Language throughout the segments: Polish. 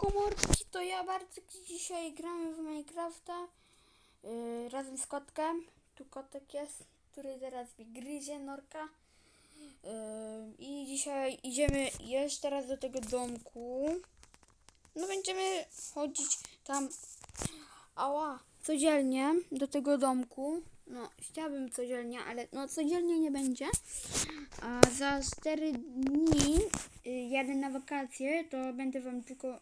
komórki, to ja bardzo dzisiaj gramy w Minecrafta yy, razem z kotkiem. Tu kotek jest, który teraz mi gryzie norka. Yy, I dzisiaj idziemy jeszcze raz do tego domku. No będziemy chodzić tam, ała, codziennie do tego domku. No, chciałabym codziennie, ale no codziennie nie będzie. A za 4 dni y, jadę na wakacje, to będę wam tylko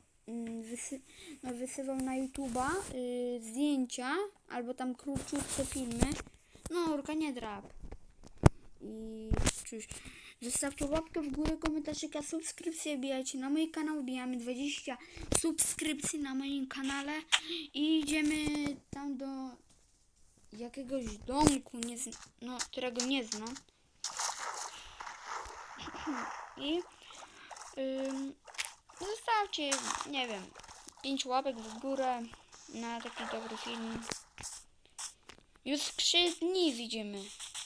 wysy no, wysyłał na YouTube'a y, zdjęcia albo tam króciutkie filmy. No, Urka nie drap. I cóż, zostawcie łapkę w górę, komentarzyka, subskrypcję, wbijajcie na mój kanał, wbijamy 20 subskrypcji na moim kanale i idziemy tam do jakiegoś domku, nie no, którego nie znam. I zostawcie, nie wiem, 5 łapek w górę na taki dobry film. Już 3 dni widzimy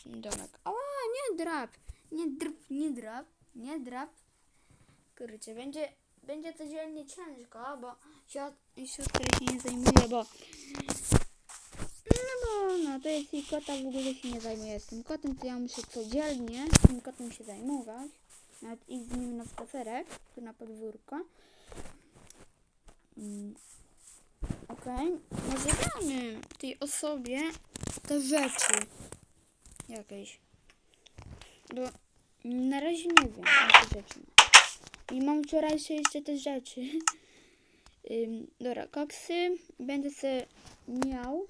domek. Ała, nie drap, nie drap, nie drap, nie drap. Kurczę, będzie, będzie codziennie ciężko, bo siot, siostra się nie zajmuje, bo no bo no, to jest jej kota, w ogóle się nie zajmuje z tym kotem, to ja muszę codziennie tym kotem się zajmować. Nawet iść z nim na spacerek, tu na podwórko. Mm. Okej, może damy tej osobie te rzeczy jakieś. Bo na razie nie wiem, jakie rzeczy. I mam wczorajsze jeszcze te rzeczy. Ym, dobra, koksy będę se miał.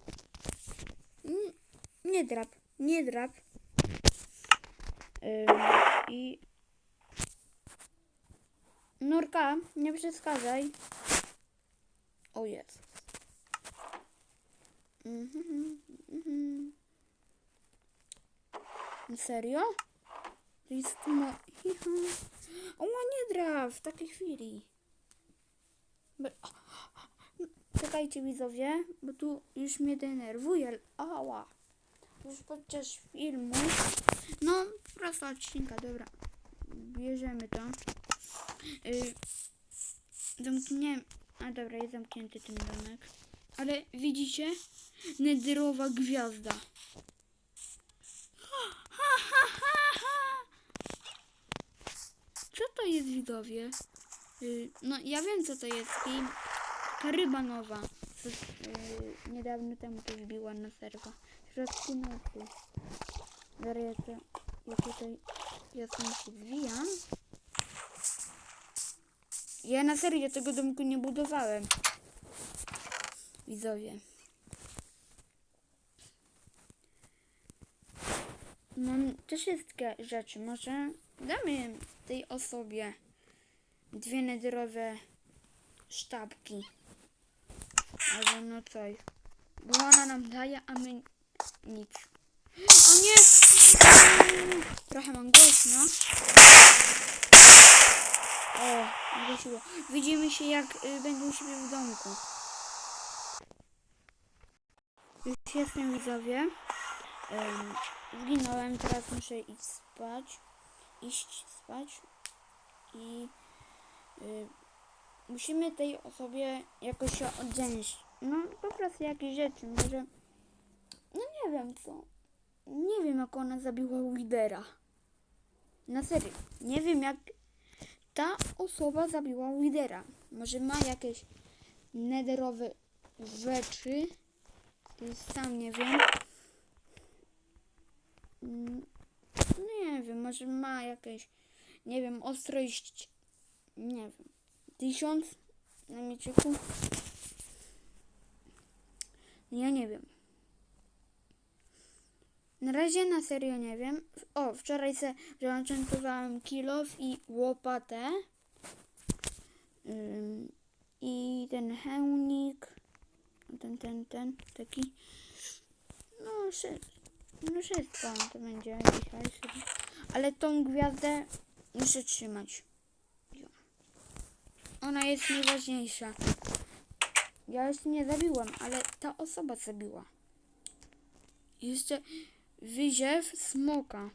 Mm, Nie drap, nie drap. Ym, I Norka, nie przeszkadzaj. O jest. Mhm, mhm. Serio? To jest mo... O, nie drap w takiej chwili. Czekajcie widzowie, bo tu już mnie denerwuje. Ała. Już podczas filmu. No, prosta odcinka, dobra. Bierzemy to. Yy, zamkniemy. A dobra, jest zamknięty ten domek. Ale widzicie? Nederowa gwiazda. Co to jest widzowie? Yy, no ja wiem co to jest. I nowa. Co, yy, niedawno temu to wbiła na serwa. W środku nocy. Dobra, ja, ja tutaj ja się zwijam. Ja na serio tego domku nie budowałem. Widzowie. Mam te wszystkie rzeczy. Może damy tej osobie dwie nederowe sztabki. Albo no coś. Bo ona nam daje, a my nic. O nie! Trochę mam głośno. O, zgasiło. Widzimy się jak y, będę u siebie w domku. Już jestem widzowie. Zginąłem, teraz muszę iść spać. Iść spać. I y, musimy tej osobie jakoś się oddzielić. No po prostu jakieś rzeczy. Może. No nie wiem co. Nie wiem jak ona zabiła Widera. Na serio. Nie wiem jak ta osoba zabiła Widera. Może ma jakieś nederowe rzeczy. Sam nie wiem. Mm, Nie wiem, może ma jakieś, nie wiem, ostrość, nie wiem, tysiąc na mieczyku. Ja nie wiem. Na razie na serio nie wiem. O, wczoraj se zaczętowałem kilof i łopatę. Ym, I ten hełnik. Ten, ten, ten, taki. No, szy- no wszystko to będzie dzisiaj. Ale tą gwiazdę muszę trzymać. Ona jest najważniejsza. Ja jeszcze nie zabiłam, ale ta osoba zabiła. Jeszcze wyziew smoka.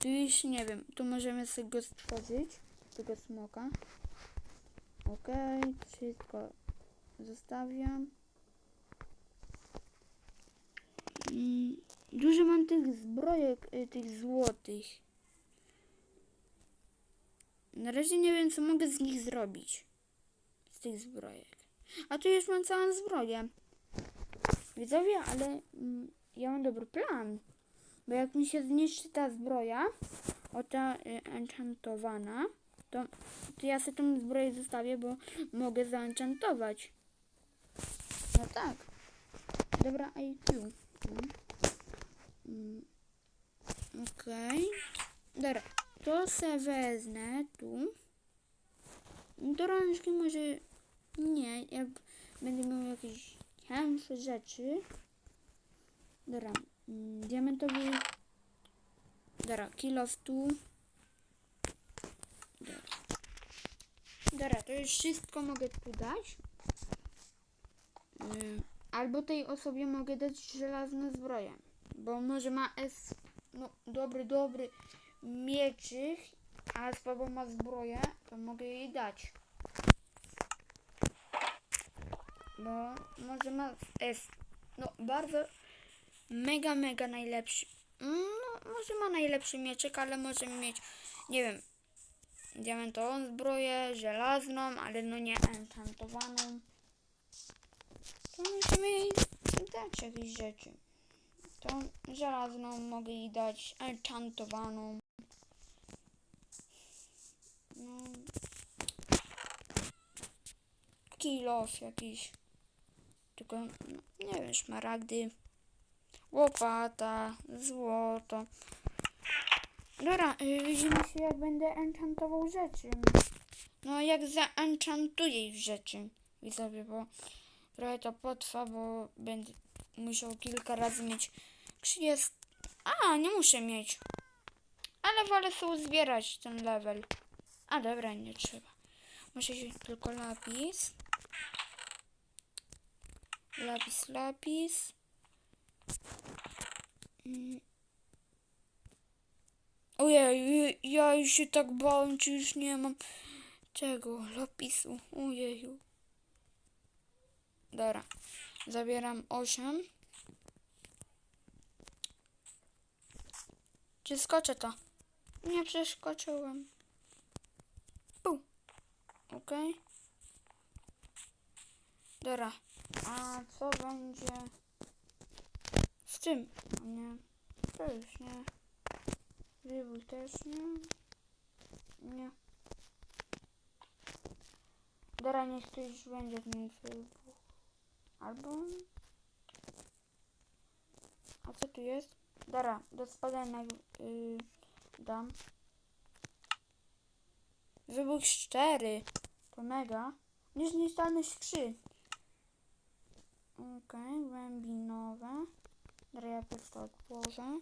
Tu już nie wiem, tu możemy sobie go stworzyć, tego smoka. Okej, wszystko zostawiam. Dużo mam tych zbrojek, y, tych złotych. Na razie nie wiem, co mogę z nich zrobić. Z tych zbrojek. A tu już mam całą zbroję. Widzowie, ale mm, ja mam dobry plan. Bo jak mi się zniszczy ta zbroja, o ta y, enchantowana, to, to ja sobie tą zbroję zostawię, bo mogę zaenchantować. No tak. Dobra, IQ. Mm. Mm. Okej. Dobra, to se wezmę tu. Do rączki może nie, jak będę miał jakieś cięższe rzeczy. Dobra, mm, diamentowy. Dobra, kilo tu. Dobra. Dobra, to już wszystko mogę tu dać. Ym, Albo tej osobie mogę dać żelazną zbroję. Bo może ma S, no dobry, dobry mieczyk, a słabo ma zbroję, to mogę jej dać. Bo może ma S, no bardzo mega, mega najlepszy. No, może ma najlepszy mieczyk, ale może mieć, nie wiem, diamentową zbroję, żelazną, ale no nie enchantowaną. To musimy jej dać jakieś rzeczy. To żelazną mogę jej dać, enchantowaną. No. Kilof jakiś. Tylko, no, nie wiem, szmaragdy. Łopata, złoto. Dobra, y, widzimy się jak będę enchantował rzeczy. No jak zaenchantuję już rzeczy, widzowie, bo trochę to potrwa, bo będę musiał kilka razy mieć 30... A, nie muszę mieć. Ale wolę sobie zbierać ten level. A dobra, nie trzeba. Muszę wziąć tylko lapis. Lapis, lapis. Ojej, ja się tak bałem, czy już nie mam tego lapisu. Ojeju. Dobra, zabieram 8. Czy skoczę to? Nie przeskoczyłem. Pu. Okej. Dobra. A co będzie z tym? O Nie. To już nie. Wybór też nie. Nie. Dobra, niech to już będzie ten wybuch. Albo... A co tu jest? Dobra, do spadania yy, dam. Wybuch 4. To mega. Niezniszczalność 3. Okej, głębinowe. Dobra, ja też to odłożę.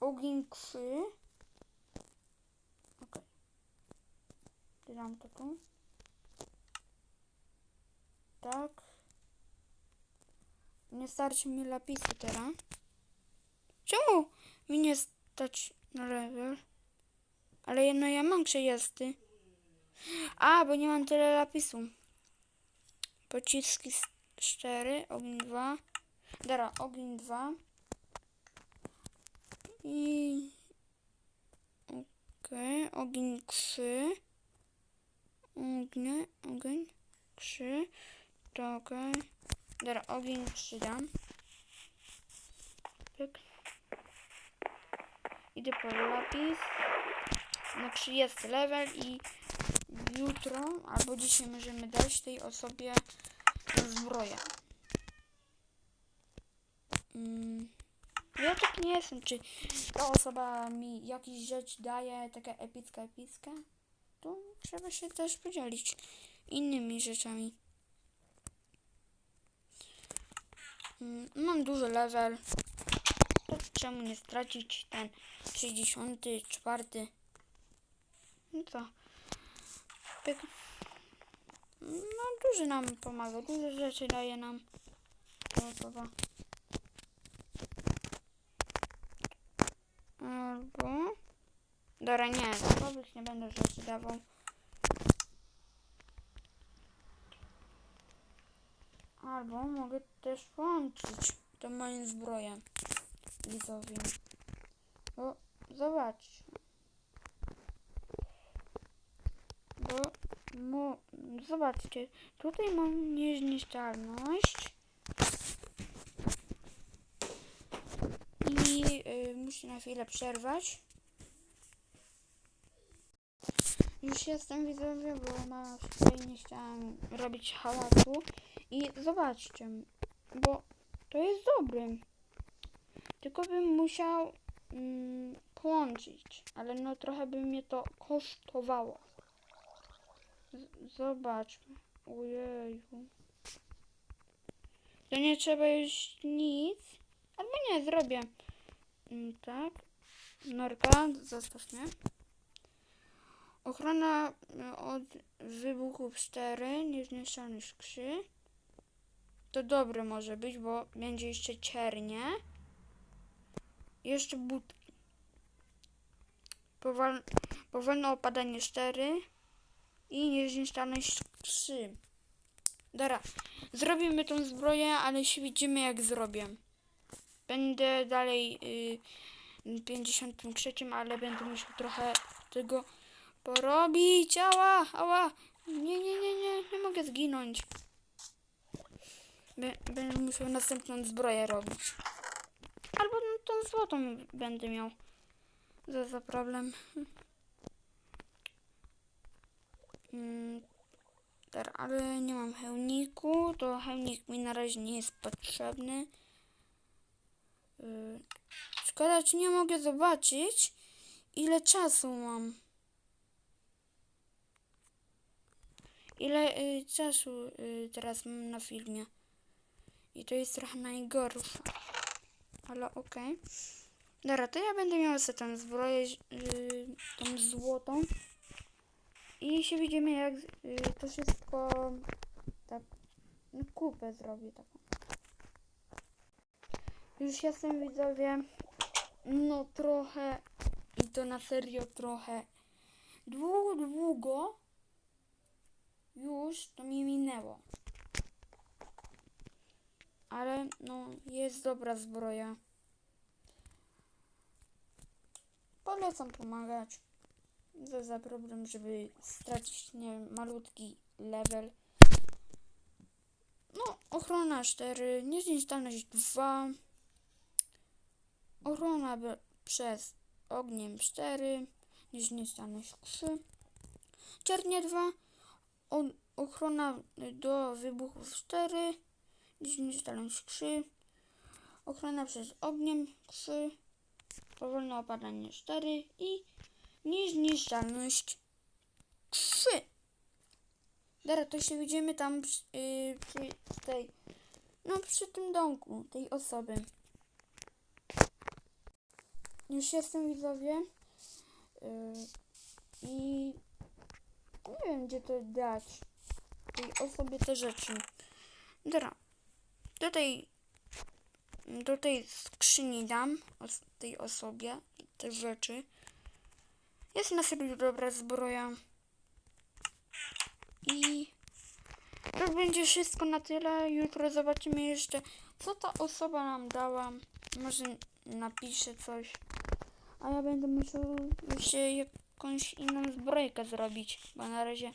Ogień 3. Okej. Dam to tu. Tak. Nie starczy mi lapisu teraz. Czemu mi nie stać na level? Ale jedno ja mam 30. A, bo nie mam tyle lapisu. Pociski 4, ogień 2. Dobra, ogień 2. I... Okej, okay. ogień 3. Ogień, ogień 3. To okej. Okay. Dobra, ogień 3 dam. Tak. Idę po lapis. Na 30 level i jutro albo dzisiaj możemy dać tej osobie zbroję. Mm. Ja tak nie jestem, czy ta osoba mi jakieś rzecz daje, taka epicka, epicka, to trzeba się też podzielić innymi rzeczami. Mm, Mam duży level. To czemu nie stracić ten 64? No to. Pyk. No duży nam pomaga, duże rzeczy daje nam. To, Albo... Dobra, nie, słabych nie będę rzeczy dawał. Albo mogę też łączyć to moją zbroję widzowie. Bo zobacz. Bo zobaczcie, tutaj mam niezniszczalność. Y, muszę na chwilę przerwać. Już jestem widzowie, bo mama tutaj nie chciałam robić hałasu. I zobaczcie, bo to jest dobre. Tylko bym musiał mm, połączyć, ale no trochę by mnie to kosztowało. Z zobaczmy. Ojeju. To nie trzeba już nic. Albo nie, zrobię. Tak. Norka, zostaw mnie. Ochrona y, od wybuchów 4, niezniszczalność 3. To dobre może być, bo będzie jeszcze ciernie. Jeszcze budki. Powol, powolne opadanie 4 i niezniszczalność 3. Dobra, zrobimy tą zbroję, ale się widzimy jak zrobię. Będę dalej y, 53, ale będę musiał trochę tego porobić. Ała, ała. Nie, nie, nie, nie, nie mogę zginąć. Bę- Będę musiał następną zbroję robić. Albo no, tą złotą będę miał. Za, za problem. Mm, ale nie mam hełniku, to hełnik mi na razie nie jest potrzebny. Yy, Szkoda, czy nie mogę zobaczyć, ile czasu mam. Ile y, czasu y, teraz mam na filmie. I to jest trochę najgorsze. Ale okej. Dobra, to ja będę miała sobie tą zbroję, y, tą złotą. I się widzimy jak y, to wszystko tak no, kupę zrobię taką. Już jestem widzowie. No trochę i to na serio trochę długo, długo już to mi minęło. Ale no jest dobra zbroja. Polecam pomagać. To za problem, żeby stracić, nie malutki level. No, ochrona 4, niezniszczalność 2. Ochrona przez ogniem 4, niezniszczalność 3. Czernie 2, o- ochrona do wybuchów 4, niezniszczalność 3. Ochrona przez ogniem 3, powolne opadanie 4 i niezniszczalność 3. Dobra, to się widzimy tam przy, yy, przy tej, no przy tym domku tej osoby. Już jestem widzowie yy, i nie wiem gdzie to dać tej osobie te rzeczy. Dobra, do tej, do tej skrzyni dam os tej osobie te rzeczy. Jest na serio dobra zbroja. I to będzie wszystko na tyle. Jutro zobaczymy jeszcze, co ta osoba nam dała. Może napisze coś. A ja będę musiał jeszcze jakąś inną zbrojkę zrobić. Bo na razie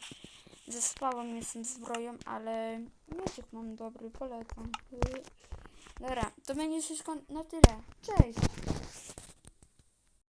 zespałem jestem zbroją, ale mieczek mam dobry, polecam. Dobra, to będzie wszystko na tyle. Cześć!